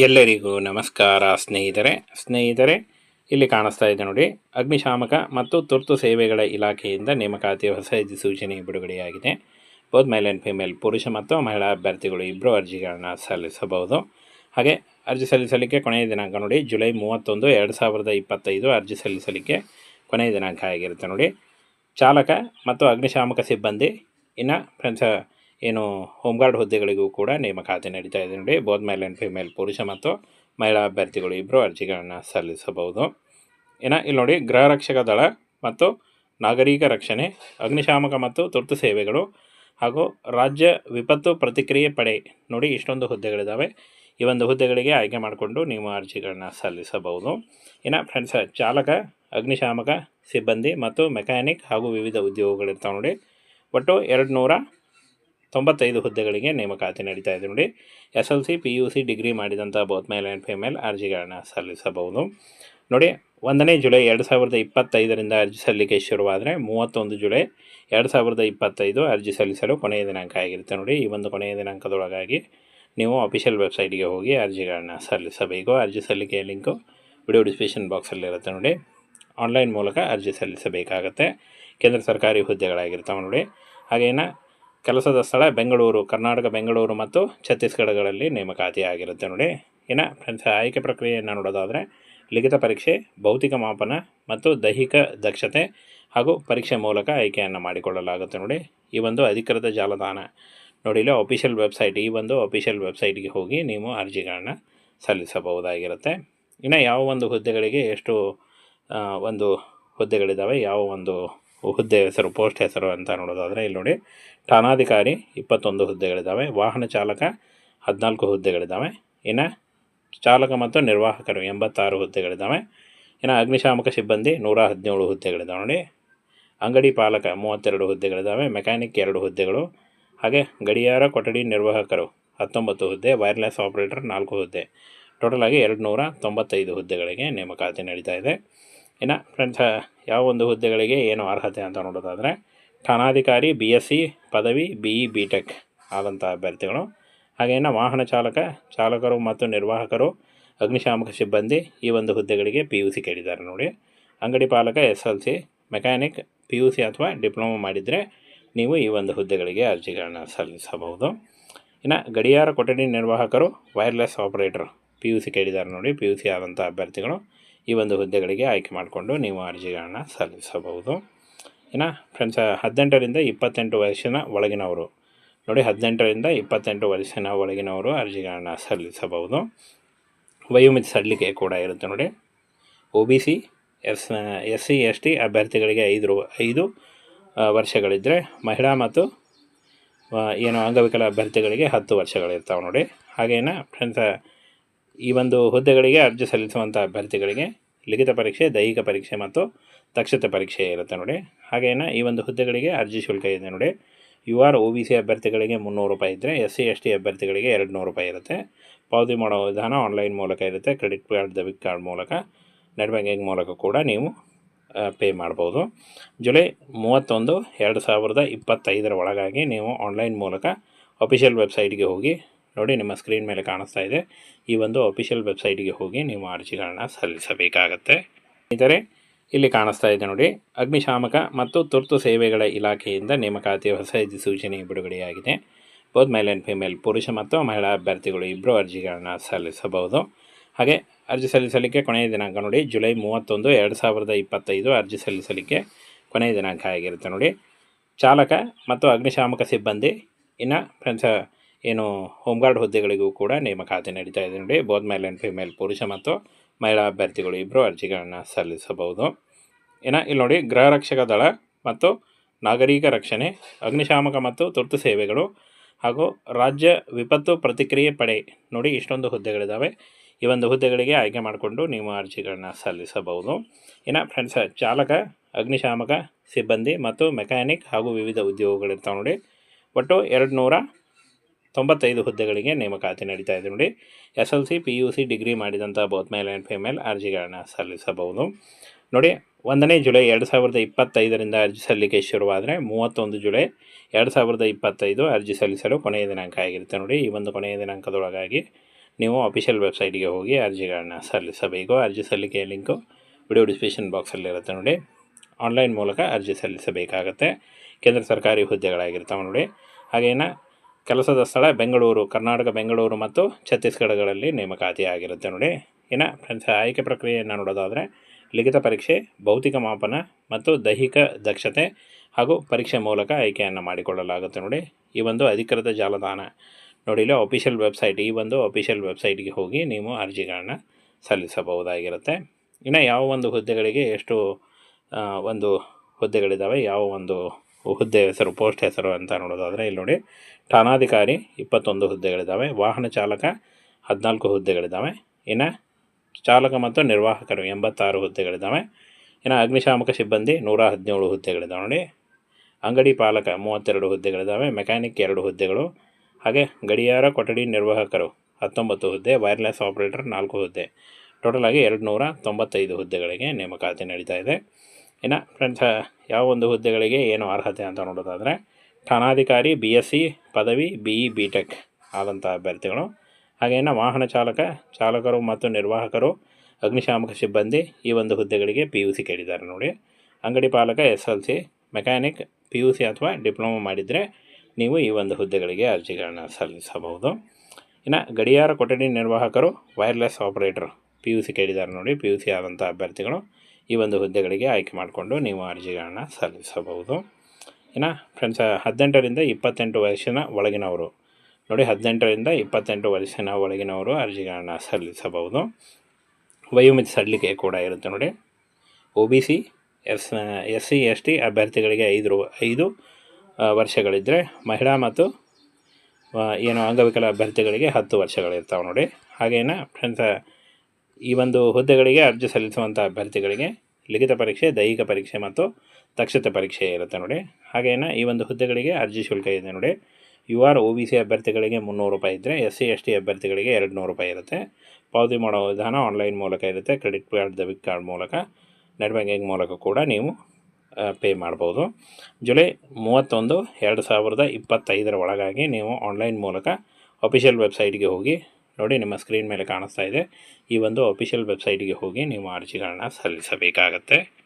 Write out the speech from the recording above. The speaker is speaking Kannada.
ಎಲ್ಲರಿಗೂ ನಮಸ್ಕಾರ ಸ್ನೇಹಿತರೆ. ಸ್ನೇಹಿತರೆ, ಇಲ್ಲಿ ಕಾಣಿಸ್ತಾ ಇದೆ ನೋಡಿ, ಅಗ್ನಿಶಾಮಕ ಮತ್ತು ತುರ್ತು ಸೇವೆಗಳ ಇಲಾಖೆಯಿಂದ ನೇಮಕಾತಿ ಹೊಸ ಅಧಿಸೂಚನೆ ಬಿಡುಗಡೆಯಾಗಿದೆ. ಬೋತ್ ಮೇಲ್ ಆ್ಯಂಡ್ ಫಿಮೇಲ್ ಪುರುಷ ಮತ್ತು ಮಹಿಳಾ ಅಭ್ಯರ್ಥಿಗಳು ಇಬ್ಬರು ಅರ್ಜಿಗಳನ್ನು ಸಲ್ಲಿಸಬಹುದು. ಹಾಗೆ ಅರ್ಜಿ ಸಲ್ಲಿಸಲಿಕ್ಕೆ ಕೊನೆಯ ದಿನಾಂಕ ನೋಡಿ, ಜುಲೈ ಮೂವತ್ತೊಂದು, ಎರಡು ಸಾವಿರದ ಇಪ್ಪತ್ತೈದು ಅರ್ಜಿ ಸಲ್ಲಿಸಲಿಕ್ಕೆ ಕೊನೆಯ ದಿನಾಂಕ ಆಗಿರುತ್ತೆ ನೋಡಿ. ಚಾಲಕ ಮತ್ತು ಅಗ್ನಿಶಾಮಕ ಸಿಬ್ಬಂದಿ, ಇನ್ನು ಫ್ರೆಂಡ್ಸ್ ಏನು ಹೋಮ್ಗಾರ್ಡ್ ಹುದ್ದೆಗಳಿಗೂ ಕೂಡ ನೇಮಕಾತಿ ನಡೀತಾ ಇದೆ ನೋಡಿ. ಬೋತ್ ಮೇಲ್ ಆ್ಯಂಡ್ ಫಿಮೇಲ್ ಪುರುಷ ಮತ್ತು ಮಹಿಳಾ ಅಭ್ಯರ್ಥಿಗಳು ಇಬ್ಬರು ಅರ್ಜಿಗಳನ್ನು ಸಲ್ಲಿಸಬಹುದು. ಇನ್ನು ಇಲ್ಲಿ ನೋಡಿ, ಗೃಹ ರಕ್ಷಕ ದಳ ಮತ್ತು ನಾಗರಿಕ ರಕ್ಷಣೆ, ಅಗ್ನಿಶಾಮಕ ಮತ್ತು ತುರ್ತು ಸೇವೆಗಳು ಹಾಗೂ ರಾಜ್ಯ ವಿಪತ್ತು ಪ್ರತಿಕ್ರಿಯೆ ಪಡೆ ನೋಡಿ ಇಷ್ಟೊಂದು ಹುದ್ದೆಗಳಿದ್ದಾವೆ ಈ ಒಂದು ಹುದ್ದೆಗಳಿಗೆ ಆಯ್ಕೆ ಮಾಡಿಕೊಂಡು ನೀವು ಅರ್ಜಿಗಳನ್ನ ಸಲ್ಲಿಸಬಹುದು. ಇನ್ನು ಫ್ರೆಂಡ್ಸ್, ಚಾಲಕ, ಅಗ್ನಿಶಾಮಕ, ಸಿಬ್ಬಂದಿ ಮತ್ತು ಮೆಕ್ಯಾನಿಕ್ ಹಾಗೂ ವಿವಿಧ ಉದ್ಯೋಗಗಳಿರ್ತಾವೆ ನೋಡಿ. ಒಟ್ಟು ಎರಡು ನೂರ ತೊಂಬತ್ತೈದು ಹುದ್ದೆಗಳಿಗೆ ನೇಮಕಾತಿ ನಡೀತಾ ಇದೆ ನೋಡಿ. S L C P U C degree ಮಾಡಿದಂಥ ಬೋತ್ ಮೇಲ್ ಆ್ಯಂಡ್ ಫಿಮೇಲ್ ಅರ್ಜಿಗಳನ್ನು ಸಲ್ಲಿಸಬಹುದು. ನೋಡಿ, ಒಂದನೇ ಜುಲೈ ಎರಡು ಸಾವಿರದ ಇಪ್ಪತ್ತೈದರಿಂದ ಅರ್ಜಿ ಸಲ್ಲಿಕೆ ಶುರುವಾದರೆ ಮೂವತ್ತೊಂದು ಜುಲೈ ಎರಡು ಸಾವಿರದ ಇಪ್ಪತ್ತೈದು ಅರ್ಜಿ ಸಲ್ಲಿಸಲು ಕೊನೆಯ ದಿನಾಂಕ ಆಗಿರುತ್ತೆ ನೋಡಿ. ಈ ಒಂದು ಕೊನೆಯ ದಿನಾಂಕದೊಳಗಾಗಿ ನೀವು ಅಫಿಷಿಯಲ್ ವೆಬ್ಸೈಟ್ಗೆ ಹೋಗಿ ಅರ್ಜಿಗಳನ್ನು ಸಲ್ಲಿಸಬೇಕು. ಅರ್ಜಿ ಸಲ್ಲಿಕೆಯ ಲಿಂಕು ವಿಡಿಯೋ ಡಿಸ್ಕ್ರಿಪ್ಷನ್ ಬಾಕ್ಸಲ್ಲಿರುತ್ತೆ ನೋಡಿ. ಆನ್ಲೈನ್ ಮೂಲಕ ಅರ್ಜಿ ಸಲ್ಲಿಸಬೇಕಾಗತ್ತೆ. ಕೇಂದ್ರ ಸರ್ಕಾರಿ ಹುದ್ದೆಗಳಾಗಿರ್ತಾವೆ ನೋಡಿ. ಹಾಗೇನ ಕೆಲಸದ ಸ್ಥಳ ಬೆಂಗಳೂರು, ಕರ್ನಾಟಕ, ಬೆಂಗಳೂರು ಮತ್ತು ಛತ್ತೀಸ್ಗಢಗಳಲ್ಲಿ ನೇಮಕಾತಿ ಆಗಿರುತ್ತೆ ನೋಡಿ. ಇನ್ನು ಫ್ರೆಂಡ್ಸ್ ಆಯ್ಕೆ ಪ್ರಕ್ರಿಯೆಯನ್ನು ನೋಡೋದಾದರೆ ಲಿಖಿತ ಪರೀಕ್ಷೆ, ಭೌತಿಕ ಮಾಪನ ಮತ್ತು ದೈಹಿಕ ದಕ್ಷತೆ ಹಾಗೂ ಪರೀಕ್ಷೆ ಮೂಲಕ ಆಯ್ಕೆಯನ್ನು ಮಾಡಿಕೊಳ್ಳಲಾಗುತ್ತೆ ನೋಡಿ. ಈ ಒಂದು ಅಧಿಕೃತ ಜಾಲತಾಣ ನೋಡಿ, ಇಲ್ಲಿ ಅಫಿಷಿಯಲ್ ವೆಬ್ಸೈಟ್ ಈ ಒಂದು ಅಫಿಷಿಯಲ್ ವೆಬ್ಸೈಟ್ಗೆ ಹೋಗಿ ನೀವು ಅರ್ಜಿಗಳನ್ನು ಸಲ್ಲಿಸಬಹುದಾಗಿರುತ್ತೆ. ಇನ್ನು ಯಾವ ಒಂದು ಹುದ್ದೆಗಳಿಗೆ ಎಷ್ಟು ಒಂದು ಹುದ್ದೆಗಳಿದ್ದಾವೆ ಯಾವ ಒಂದು ಹುದ್ದೆ ಹೆಸರು, ಪೋಸ್ಟ್ ಹೆಸರು ಅಂತ ನೋಡೋದಾದರೆ ಇಲ್ಲಿ ನೋಡಿ. ಠಾಣಾಧಿಕಾರಿ ಇಪ್ಪತ್ತೊಂದು ಹುದ್ದೆಗಳಿದ್ದಾವೆ. ವಾಹನ ಚಾಲಕ ಹದಿನಾಲ್ಕು ಹುದ್ದೆಗಳಿದ್ದಾವೆ. ಇನ್ನು ಚಾಲಕ ಮತ್ತು ನಿರ್ವಾಹಕರು ಎಂಬತ್ತಾರು ಹುದ್ದೆಗಳಿದ್ದಾವೆ. ಇನ್ನು ಅಗ್ನಿಶಾಮಕ ಸಿಬ್ಬಂದಿ ನೂರ ಹದಿನೇಳು ಹುದ್ದೆಗಳಿದ್ದಾವೆ ನೋಡಿ. ಅಂಗಡಿ ಪಾಲಕ ಮೂವತ್ತೆರಡು ಹುದ್ದೆಗಳಿದ್ದಾವೆ. ಮೆಕ್ಯಾನಿಕ್ ಎರಡು ಹುದ್ದೆಗಳು. ಹಾಗೆ ಗಡಿಯಾರ, ಕೊಠಡಿ ನಿರ್ವಾಹಕರು ಹತ್ತೊಂಬತ್ತು ಹುದ್ದೆ, ವೈರ್ಲೆಸ್ ಆಪರೇಟರ್ ನಾಲ್ಕು ಹುದ್ದೆ. ಟೋಟಲ್ ಆಗಿ ಎರಡು ನೂರ ತೊಂಬತ್ತೈದು ಹುದ್ದೆಗಳಿಗೆ ನೇಮಕಾತಿ ನಡೀತಾ ಇದೆ. ಇನ್ನು ಫ್ರೆಂಡ್ಸ್ ಯಾವ ಒಂದು ಹುದ್ದೆಗಳಿಗೆ ಏನು ಅರ್ಹತೆ ಅಂತ ನೋಡೋದಾದರೆ, ಠಾಣಾಧಿಕಾರಿ, ಬಿ ಎಸ್ ಸಿ, ಪದವಿ, ಬಿ ಇ, ಬಿ ಟೆಕ್ ಆದಂಥ ಅಭ್ಯರ್ಥಿಗಳು. ಹಾಗೆ ಇನ್ನು ವಾಹನ ಚಾಲಕ, ಚಾಲಕರು ಮತ್ತು ನಿರ್ವಾಹಕರು, ಅಗ್ನಿಶಾಮಕ ಸಿಬ್ಬಂದಿ ಈ ಒಂದು ಹುದ್ದೆಗಳಿಗೆ ಪಿ ಯು ಸಿ ಕೇಳಿದ್ದಾರೆ ನೋಡಿ. ಅಂಗಡಿ ಪಾಲಕ, S L C, mechanic, P U C ಅಥವಾ ಡಿಪ್ಲೊಮಾ ಮಾಡಿದರೆ ನೀವು ಈ ಒಂದು ಹುದ್ದೆಗಳಿಗೆ ಅರ್ಜಿಗಳನ್ನು ಸಲ್ಲಿಸಬಹುದು. ಇನ್ನು ಗಡಿಯಾರ ಕೊಠಡಿ ನಿರ್ವಾಹಕರು, wireless operator, P U C ಕೇಳಿದ್ದಾರೆ ನೋಡಿ, ಪಿ ಯು ಸಿ ಆದಂಥ ಅಭ್ಯರ್ಥಿಗಳು. ಈ ಒಂದು ಹುದ್ದೆಗಳಿಗೆ ಆಯ್ಕೆ ಮಾಡಿಕೊಂಡು ನೀವು ಅರ್ಜಿಗಳನ್ನು ಸಲ್ಲಿಸಬಹುದು. ಏನ ಫ್ರೆಂಡ್ಸ್, ಹದಿನೆಂಟರಿಂದ ಇಪ್ಪತ್ತೆಂಟು ವಯಸ್ಸಿನ ಒಳಗಿನವರು, ನೋಡಿ ಹದಿನೆಂಟರಿಂದ ಇಪ್ಪತ್ತೆಂಟು ವಯಸ್ಸಿನ ಒಳಗಿನವರು ಅರ್ಜಿಗಳನ್ನು ಸಲ್ಲಿಸಬಹುದು. ವಯೋಮಿತಿ ಸಡಿಲಿಕೆ ಕೂಡ ಇರುತ್ತೆ ನೋಡಿ. O B C, S S C, S T ಅಭ್ಯರ್ಥಿಗಳಿಗೆ ಐದು ರು, ಐದು ವರ್ಷಗಳಿದ್ದರೆ ಮಹಿಳಾ ಮತ್ತು ಏನು ಅಂಗವಿಕಲ ಅಭ್ಯರ್ಥಿಗಳಿಗೆ ಹತ್ತು ವರ್ಷಗಳಿರ್ತಾವೆ ನೋಡಿ. ಹಾಗೇನ, ಫ್ರೆಂಡ್ಸ್ ಈ ಒಂದು ಹುದ್ದೆಗಳಿಗೆ ಅರ್ಜಿ ಸಲ್ಲಿಸುವಂಥ ಅಭ್ಯರ್ಥಿಗಳಿಗೆ ಲಿಖಿತ ಪರೀಕ್ಷೆ, ದೈಹಿಕ ಪರೀಕ್ಷೆ ಮತ್ತು ದಕ್ಷತೆ ಪರೀಕ್ಷೆ ಇರುತ್ತೆ ನೋಡಿ. ಹಾಗೇನ ಈ ಒಂದು ಹುದ್ದೆಗಳಿಗೆ ಅರ್ಜಿ ಶುಲ್ಕ ಇದೆ ನೋಡಿ. U R O B C ಅಭ್ಯರ್ಥಿಗಳಿಗೆ ಮುನ್ನೂರು ರೂಪಾಯಿ ಇದ್ದರೆ ಎಸ್ ಸಿ, ಎಸ್ ಟಿ ಅಭ್ಯರ್ಥಿಗಳಿಗೆ ಎರಡು ನೂರು ರೂಪಾಯಿ ಇರುತ್ತೆ. ಪಾವತಿ ಮಾಡೋ ವಿಧಾನ ಆನ್ಲೈನ್ ಮೂಲಕ ಇರುತ್ತೆ. ಕ್ರೆಡಿಟ್ ಕಾರ್ಡ್, ಡೆಬಿಟ್ ಕಾರ್ಡ್ ಮೂಲಕ, ನೆಟ್ ಬ್ಯಾಂಕಿಂಗ್ ಮೂಲಕ ಕೂಡ ನೀವು ಪೇ ಮಾಡ್ಬೋದು. ಜುಲೈ ಮೂವತ್ತೊಂದು, ಎರಡು ಸಾವಿರದ ಇಪ್ಪತ್ತೈದರ ಒಳಗಾಗಿ ನೀವು ಆನ್ಲೈನ್ ಮೂಲಕ, ಅಫಿಷಿಯಲ್ ವೆಬ್ಸೈಟ್ಗೆ ಹೋಗಿ ನೋಡಿ, ನಿಮ್ಮ ಸ್ಕ್ರೀನ್ ಮೇಲೆ ಕಾಣಿಸ್ತಾ ಇದೆ. ಈ ಒಂದು ಅಫಿಷಿಯಲ್ ವೆಬ್ಸೈಟ್ಗೆ ಹೋಗಿ ನೀವು ಅರ್ಜಿಗಳನ್ನ ಸಲ್ಲಿಸಬೇಕಾಗತ್ತೆ. ಇದರೆ ಇಲ್ಲಿ ಕಾಣಿಸ್ತಾ ಇದೆ ನೋಡಿ. ಅಗ್ನಿಶಾಮಕ ಮತ್ತು ತುರ್ತು ಸೇವೆಗಳ ಇಲಾಖೆಯಿಂದ ನೇಮಕಾತಿ ಹೊಸ ಅಧಿಸೂಚನೆ ಬಿಡುಗಡೆಯಾಗಿದೆ. ಬೋಧ್ ಮೇಲ್ ಆ್ಯಂಡ್ ಫಿಮೇಲ್ ಪುರುಷ ಮತ್ತು ಮಹಿಳಾ ಅಭ್ಯರ್ಥಿಗಳು ಇಬ್ಬರು ಅರ್ಜಿಗಳನ್ನು ಸಲ್ಲಿಸಬಹುದು. ಹಾಗೆ, ಅರ್ಜಿ ಸಲ್ಲಿಸಲಿಕ್ಕೆ ಕೊನೆಯ ದಿನಾಂಕ ನೋಡಿ. ಜುಲೈ ಮೂವತ್ತೊಂದು, ಎರಡು ಸಾವಿರದ ಇಪ್ಪತ್ತೈದು ಅರ್ಜಿ ಸಲ್ಲಿಸಲಿಕ್ಕೆ ಕೊನೆಯ ದಿನಾಂಕ ಆಗಿರುತ್ತೆ ನೋಡಿ. ಚಾಲಕ ಮತ್ತು ಅಗ್ನಿಶಾಮಕ ಸಿಬ್ಬಂದಿ, ಇನ್ನು ಫ್ರೆಂಡ್ಸ್ ಏನು ಹೋಮ್ಗಾರ್ಡ್ ಹುದ್ದೆಗಳಿಗೂ ಕೂಡ ನೇಮಕಾತಿ ನಡೀತಾ ಇದೆ ನೋಡಿ. ಬೋತ್ ಮೇಲ್ ಆ್ಯಂಡ್ ಫಿಮೇಲ್ ಪುರುಷ ಮತ್ತು ಮಹಿಳಾ ಅಭ್ಯರ್ಥಿಗಳು ಇಬ್ಬರು ಅರ್ಜಿಗಳನ್ನು ಸಲ್ಲಿಸಬಹುದು. ಇನ್ನು ಇಲ್ಲಿ ನೋಡಿ, ಗೃಹ ರಕ್ಷಕ ದಳ ಮತ್ತು ನಾಗರಿಕ ರಕ್ಷಣೆ, ಅಗ್ನಿಶಾಮಕ ಮತ್ತು ತುರ್ತು ಸೇವೆಗಳು ಹಾಗೂ ರಾಜ್ಯ ವಿಪತ್ತು ಪ್ರತಿಕ್ರಿಯೆ ಪಡೆ ನೋಡಿ ಇಷ್ಟೊಂದು ಹುದ್ದೆಗಳಿದ್ದಾವೆ ಈ ಒಂದು ಹುದ್ದೆಗಳಿಗೆ ಆಯ್ಕೆ ಮಾಡಿಕೊಂಡು ನೀವು ಅರ್ಜಿಗಳನ್ನ ಸಲ್ಲಿಸಬಹುದು. ಇನ್ನು ಫ್ರೆಂಡ್ಸ್, ಚಾಲಕ, ಅಗ್ನಿಶಾಮಕ, ಸಿಬ್ಬಂದಿ ಮತ್ತು ಮೆಕ್ಯಾನಿಕ್ ಹಾಗೂ ವಿವಿಧ ಉದ್ಯೋಗಗಳಿರ್ತಾವೆ ನೋಡಿ. ಒಟ್ಟು ಎರಡು ತೊಂಬತ್ತೈದು ಹುದ್ದೆಗಳಿಗೆ ನೇಮಕಾತಿ ನಡೀತಾ ಇದೆ ನೋಡಿ. S L C, P U C degree ಮಾಡಿದಂಥ ಬೋತ್ ಮೇಲ್ ಆ್ಯಂಡ್ ಫಿಮೇಲ್ ಅರ್ಜಿಗಳನ್ನು ಸಲ್ಲಿಸಬಹುದು. ನೋಡಿ, ಒಂದನೇ ಜುಲೈ ಎರಡು ಸಾವಿರದ ಇಪ್ಪತ್ತೈದರಿಂದ ಅರ್ಜಿ ಸಲ್ಲಿಕೆ ಶುರುವಾದರೆ ಮೂವತ್ತೊಂದು ಜುಲೈ ಎರಡು ಸಾವಿರದ ಇಪ್ಪತ್ತೈದು ಅರ್ಜಿ ಸಲ್ಲಿಸಲು ಕೊನೆಯ ದಿನಾಂಕ ಆಗಿರುತ್ತೆ ನೋಡಿ. ಈ ಒಂದು ಕೊನೆಯ ದಿನಾಂಕದೊಳಗಾಗಿ ನೀವು ಅಫಿಷಿಯಲ್ ವೆಬ್ಸೈಟ್ಗೆ ಹೋಗಿ ಅರ್ಜಿಗಳನ್ನು ಸಲ್ಲಿಸಬೇಕು. ಅರ್ಜಿ ಸಲ್ಲಿಕೆಯ ಲಿಂಕು ವಿಡಿಯೋ ಡಿಸ್ಕ್ರಿಪ್ಷನ್ ಬಾಕ್ಸಲ್ಲಿರುತ್ತೆ ನೋಡಿ. ಆನ್ಲೈನ್ ಮೂಲಕ ಅರ್ಜಿ ಸಲ್ಲಿಸಬೇಕಾಗತ್ತೆ. ಕೇಂದ್ರ ಸರ್ಕಾರಿ ಹುದ್ದೆಗಳಾಗಿರ್ತಾವೆ ನೋಡಿ. ಹಾಗೇನ ಕೆಲಸದ ಸ್ಥಳ ಬೆಂಗಳೂರು, ಕರ್ನಾಟಕ, ಬೆಂಗಳೂರು ಮತ್ತು ಛತ್ತೀಸ್ಗಢಗಳಲ್ಲಿ ನೇಮಕಾತಿ ಆಗಿರುತ್ತೆ ನೋಡಿ. ಇನ್ನು ಫ್ರೆಂಡ್ಸ್ ಆಯ್ಕೆ ಪ್ರಕ್ರಿಯೆಯನ್ನು ನೋಡೋದಾದರೆ ಲಿಖಿತ ಪರೀಕ್ಷೆ, ಭೌತಿಕ ಮಾಪನ ಮತ್ತು ದೈಹಿಕ ದಕ್ಷತೆ ಹಾಗೂ ಪರೀಕ್ಷೆ ಮೂಲಕ ಆಯ್ಕೆಯನ್ನು ಮಾಡಿಕೊಳ್ಳಲಾಗುತ್ತೆ ನೋಡಿ. ಈ ಒಂದು ಅಧಿಕೃತ ಜಾಲತಾಣ ನೋಡಿ. ಇಲ್ಲಿ ಅಫಿಷಿಯಲ್ ವೆಬ್ಸೈಟ್ ಈ ಒಂದು ಅಫಿಷಿಯಲ್ ವೆಬ್ಸೈಟ್ಗೆ ಹೋಗಿ ನೀವು ಅರ್ಜಿಗಳನ್ನು ಸಲ್ಲಿಸಬಹುದಾಗಿರುತ್ತೆ. ಇನ್ನು ಯಾವ ಒಂದು ಹುದ್ದೆಗಳಿಗೆ ಎಷ್ಟು ಒಂದು ಹುದ್ದೆಗಳಿದ್ದಾವೆ ಯಾವ ಒಂದು ಹುದ್ದೆ ಹೆಸರು, ಪೋಸ್ಟ್ ಹೆಸರು ಅಂತ ನೋಡೋದಾದರೆ ಇಲ್ಲಿ ನೋಡಿ. ಠಾಣಾಧಿಕಾರಿ ಇಪ್ಪತ್ತೊಂದು ಹುದ್ದೆಗಳಿದ್ದಾವೆ. ವಾಹನ ಚಾಲಕ ಹದಿನಾಲ್ಕು ಹುದ್ದೆಗಳಿದ್ದಾವೆ. ಇನ್ನು ಚಾಲಕ ಮತ್ತು ನಿರ್ವಾಹಕರು ಎಂಬತ್ತಾರು ಹುದ್ದೆಗಳಿದ್ದಾವೆ. ಇನ್ನು ಅಗ್ನಿಶಾಮಕ ಸಿಬ್ಬಂದಿ ನೂರ ಹದಿನೇಳು ಹುದ್ದೆಗಳಿದ್ದಾವೆ ನೋಡಿ. ಅಂಗಡಿ ಪಾಲಕ ಮೂವತ್ತೆರಡು ಹುದ್ದೆಗಳಿದ್ದಾವೆ. ಮೆಕ್ಯಾನಿಕ್ ಎರಡು ಹುದ್ದೆಗಳು. ಹಾಗೆ ಗಡಿಯಾರ, ಕೊಠಡಿ ನಿರ್ವಾಹಕರು ಹತ್ತೊಂಬತ್ತು ಹುದ್ದೆ, ವೈರ್ಲೆಸ್ ಆಪರೇಟರ್ ನಾಲ್ಕು ಹುದ್ದೆ. ಟೋಟಲ್ ಆಗಿ ಎರಡು ನೂರ ತೊಂಬತ್ತೈದು ಹುದ್ದೆಗಳಿಗೆ ನೇಮಕಾತಿ ನಡೀತಾ ಇದೆ. ಇನ್ನು ಫ್ರೆಂಡ್ಸ್ ಯಾವ ಒಂದು ಹುದ್ದೆಗಳಿಗೆ ಏನು ಅರ್ಹತೆ ಅಂತ ನೋಡೋದಾದರೆ, ಠಾಣಾಧಿಕಾರಿ, ಬಿ ಎಸ್ ಸಿ ಪದವಿ, ಬಿ ಇ, ಬಿ ಟೆಕ್ ಆದಂಥ ಅಭ್ಯರ್ಥಿಗಳು. ಹಾಗೆಯೇ ವಾಹನ ಚಾಲಕ, ಚಾಲಕರು ಮತ್ತು ನಿರ್ವಾಹಕರು, ಅಗ್ನಿಶಾಮಕ ಸಿಬ್ಬಂದಿ ಈ ಒಂದು ಹುದ್ದೆಗಳಿಗೆ ಪಿ ಯು ಸಿ ಕೇಳಿದ್ದಾರೆ ನೋಡಿ. ಅಂಗಡಿ ಪಾಲಕ, S L C, mechanic, P U C ಅಥವಾ ಡಿಪ್ಲೊಮಾ ಮಾಡಿದರೆ ನೀವು ಈ ಒಂದು ಹುದ್ದೆಗಳಿಗೆ ಅರ್ಜಿಗಳನ್ನು ಸಲ್ಲಿಸಬಹುದು. ಇನ್ನು ಗಡಿಯಾರ ಕೊಠಡಿ ನಿರ್ವಾಹಕರು, wireless operator, P U C ಕೇಳಿದ್ದಾರೆ ನೋಡಿ, ಪಿ ಯು ಸಿ ಆದಂಥ ಅಭ್ಯರ್ಥಿಗಳು. ಈ ಒಂದು ಹುದ್ದೆಗಳಿಗೆ ಆಯ್ಕೆ ಮಾಡಿಕೊಂಡು ನೀವು ಅರ್ಜಿಗಳನ್ನು ಸಲ್ಲಿಸಬಹುದು. ಇನ್ನು ಫ್ರೆಂಡ್ಸ್, ಹದಿನೆಂಟರಿಂದ ಇಪ್ಪತ್ತೆಂಟು ವಯಸ್ಸಿನ ಒಳಗಿನವರು, ನೋಡಿ ಹದಿನೆಂಟರಿಂದ ಇಪ್ಪತ್ತೆಂಟು ವಯಸ್ಸಿನ ಒಳಗಿನವರು ಅರ್ಜಿಗಳನ್ನು ಸಲ್ಲಿಸಬಹುದು. ವಯೋಮಿತಿ ಸಡಿಲಿಕೆ ಕೂಡ ಇರುತ್ತೆ ನೋಡಿ. O B C, S S C S T ಅಭ್ಯರ್ಥಿಗಳಿಗೆ ಐದು ಐದು ವರ್ಷಗಳಿದ್ದರೆ ಮಹಿಳಾ ಮತ್ತು ಏನು ಅಂಗವಿಕಲ ಅಭ್ಯರ್ಥಿಗಳಿಗೆ ಹತ್ತು ವರ್ಷಗಳಿರ್ತಾವೆ ನೋಡಿ. ಹಾಗೇನ, ಫ್ರೆಂಡ್ಸ್ ಈ ಒಂದು ಹುದ್ದೆಗಳಿಗೆ ಅರ್ಜಿ ಸಲ್ಲಿಸುವಂಥ ಅಭ್ಯರ್ಥಿಗಳಿಗೆ ಲಿಖಿತ ಪರೀಕ್ಷೆ, ದೈಹಿಕ ಪರೀಕ್ಷೆ ಮತ್ತು ದಕ್ಷತೆ ಪರೀಕ್ಷೆ ಇರುತ್ತೆ ನೋಡಿ. ಹಾಗೇನ ಈ ಒಂದು ಹುದ್ದೆಗಳಿಗೆ ಅರ್ಜಿ ಶುಲ್ಕ ಇದೆ ನೋಡಿ. U R O B C ಅಭ್ಯರ್ಥಿಗಳಿಗೆ ಮುನ್ನೂರು ರೂಪಾಯಿ ಇದ್ದರೆ ಎಸ್ ಸಿ, ಎಸ್ ಟಿ ಅಭ್ಯರ್ಥಿಗಳಿಗೆ ಎರಡು ನೂರು ರೂಪಾಯಿ ಇರುತ್ತೆ. ಪಾವತಿ ಮಾಡೋ ವಿಧಾನ ಆನ್ಲೈನ್ ಮೂಲಕ ಇರುತ್ತೆ. ಕ್ರೆಡಿಟ್ ಕಾರ್ಡ್, ಡೆಬಿಟ್ ಕಾರ್ಡ್ ಮೂಲಕ, ನೆಟ್ ಬ್ಯಾಂಕಿಂಗ್ ಮೂಲಕ ಕೂಡ ನೀವು ಪೇ ಮಾಡ್ಬೋದು. ಜುಲೈ ಮೂವತ್ತೊಂದು, ಎರಡು ಸಾವಿರದ ಇಪ್ಪತ್ತೈದರ ಒಳಗಾಗಿ ನೀವು ಆನ್ಲೈನ್ ಮೂಲಕ, ಅಫಿಷಿಯಲ್ ವೆಬ್ಸೈಟ್ಗೆ ಹೋಗಿ ನೋಡಿ ನಿಮ್ಮ ಸ್ಕ್ರೀನ್ ಮೇಲೆ ಕಾಣಿಸ್ತಾ ಇದೆ. ಈ ಒಂದು ಅಫಿಷಿಯಲ್ ವೆಬ್ಸೈಟಿಗೆ ಹೋಗಿ ನೀವು ಅರ್ಜಿಗಳನ್ನ ಸಲ್ಲಿಸಬೇಕಾಗತ್ತೆ.